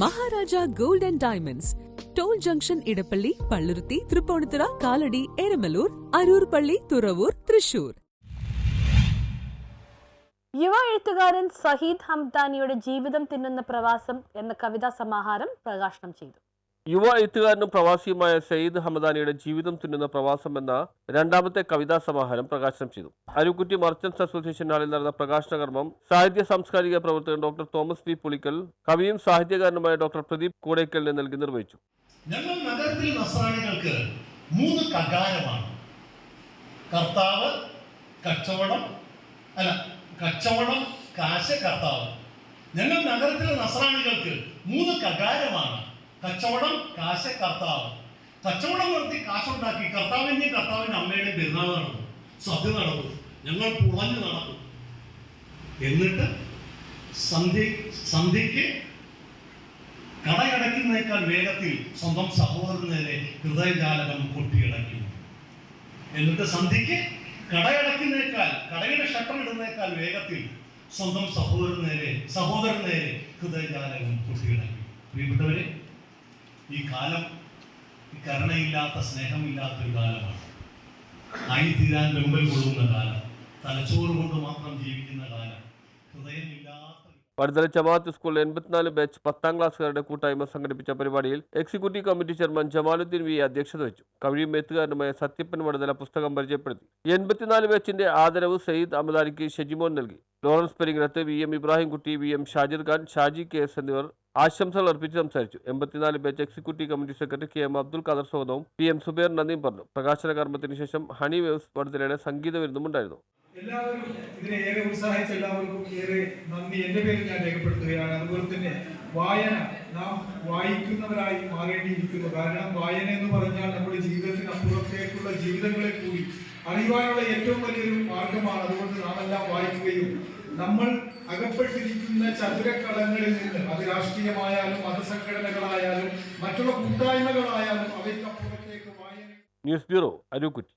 Maharaja gold and diamonds. Toll junction Edappally Palluruthy Tripunithura Kalady Eramalloor Aroor Palli Thuravoor Thrissur. യുവ എഴുത്തുകാരൻ സഹീദ് ഹംദാനിയുടെ ജീവിതം തിന്നുന്ന പ്രവാസം എന്ന കവിതാ സമാഹാരം പ്രകാശനം ചെയ്തു. യുവ എഴുത്തുകാരനും പ്രവാസിയുമായ സയ്യിദ് ഹമദാനിയുടെ ജീവിതം തുന്നുന്ന പ്രവാസം എന്ന രണ്ടാമത്തെ കവിതാ സമാഹാരം പ്രകാശനം ചെയ്തു. അരുക്കുറ്റി മർച്ചന്റ്സ് അസോസിയേഷൻ ഹാളിൽ നടന്ന പ്രകാശന കർമ്മം സാഹിത്യ സാംസ്കാരിക പ്രവർത്തകൻ ഡോക്ടർ തോമസ് പി പുളിക്കൽ കവിയും സാഹിത്യകാരനുമായ ഡോക്ടർ പ്രദീപ് കൂടേക്കലിനെ നൽകി നിർവഹിച്ചു. ഞങ്ങൾ നഗരത്തിൽ നസ്രാണികൾക്ക് മൂന്ന് കകാരമാണ്. കർത്താവ് കച്ചവടം അല്ല കച്ചവടം കാശ് കർത്താവ്. ഞങ്ങൾ നഗരത്തിലെ നസ്രാണികൾക്ക് മൂന്ന് കകാരമാണ്. കച്ചവടം കാശ് കർത്താവ്. കച്ചവടം നടത്തി കാശുണ്ടാക്കി കർത്താവിന്റെയും കർത്താവിന്റെ അമ്മയുടെയും പെരുന്നാൾ നടന്നു. സദ്യ നടന്നു. ഞങ്ങൾ പുളഞ്ഞു നടന്നു. എന്നിട്ട് സന്ധ്യ സന്ധ്യയ്ക്ക് കടയടയ്ക്കുന്നേക്കാൾ വേഗത്തിൽ സ്വന്തം സഹോദരനെ ഹൃദയജാലകം കൊട്ടിയടക്കി എന്നിട്ട് സന്ധ്യയ്ക്ക് കടയടയ്ക്കുന്നേക്കാൾ കടയുടെ ഷട്ടർ ഇടുന്നേക്കാൾ വേഗത്തിൽ സ്വന്തം സഹോദരനേരെ സഹോദരനേരെ സഹോദരന് നേരെ ഹൃദയജാലകം കൊട്ടിയിടക്കി പ്രിയപ്പെട്ടവരെ ഈ കാലം ഈ കരുണയില്ലാത്ത സ്നേഹമില്ലാത്ത ഒരു കാലമാണ് ആയിത്തീരാൻ വെമ്പൽ കൊള്ളുന്ന കാലം. തലച്ചോറ് കൊണ്ട് മാത്രം ജീവിക്കുന്ന കാലം. ഹൃദയമില്ലാത്ത വടുതല ജമാഅത്ത് സ്കൂളിൽ എൺപത്തിനാല് ബാച്ച് പത്താം ക്ലാസ്സുകാരുടെ കൂട്ടായ്മ സംഘടിപ്പിച്ച പരിപാടിയിൽ executive committee chairman Jamaluddin V അധ്യക്ഷത വഹിച്ചു. കവിയും എഴുത്തുകാരനുമായ സത്യപ്പൻ വടുതല പുസ്തകം പരിചയപ്പെടുത്തി. എൺപത്തിനാല് ബാച്ചിന്റെ ആദരവ് സയ്യിദ് അമദാലിക്ക് ഷെജിമോൻ നൽകി. Lawrence Peringanath V M Ibrahimkutty V M Shajir Khan Shaji K S എന്നിവർ ആശംസകൾ അർപ്പിച്ച് സംസാരിച്ചു. എൺപത്തിനാല് batch executive committee secretary K M Abdul Khader സ്വാഗതവും പി എം സുബേർ നന്ദിയും പറഞ്ഞു. പ്രകാശന കർമ്മത്തിന് ശേഷം ഹണി വേവ്സ് വടുതലയുടെ സംഗീത വിരുന്നും ഉണ്ടായിരുന്നു. എല്ലാവരും ഇതിനെ ഏറെ ഉത്സാഹിച്ച എല്ലാവർക്കും ഏറെ നന്ദി. എന്റെ പേരിൽ ഞാൻ രേഖപ്പെടുത്തുകയാണ്. അതുപോലെ തന്നെ വായന നാം വായിക്കുന്നവരായി മാറേണ്ടിയിരിക്കുന്നു. കാരണം വായന എന്ന് പറഞ്ഞാൽ നമ്മുടെ ജീവിതത്തിന് അപ്പുറത്തേക്കുള്ള ജീവിതങ്ങളെ കൂടി അറിയുവാനുള്ള ഏറ്റവും വലിയൊരു മാർഗമാണ്. അതുകൊണ്ട് നാം എല്ലാം വായിക്കുകയും നമ്മൾ അകപ്പെട്ടിരിക്കുന്ന ചതുരക്കളങ്ങളിൽ നിന്ന് അത് രാഷ്ട്രീയമായാലും മതസംഘടനകളായാലും മറ്റുള്ള കൂട്ടായ്മകളായാലും അവയ്ക്കപ്പുറത്തേക്ക് വായന ന്യൂസ് ബ്യൂറോ അരൂക്കുറ്റി.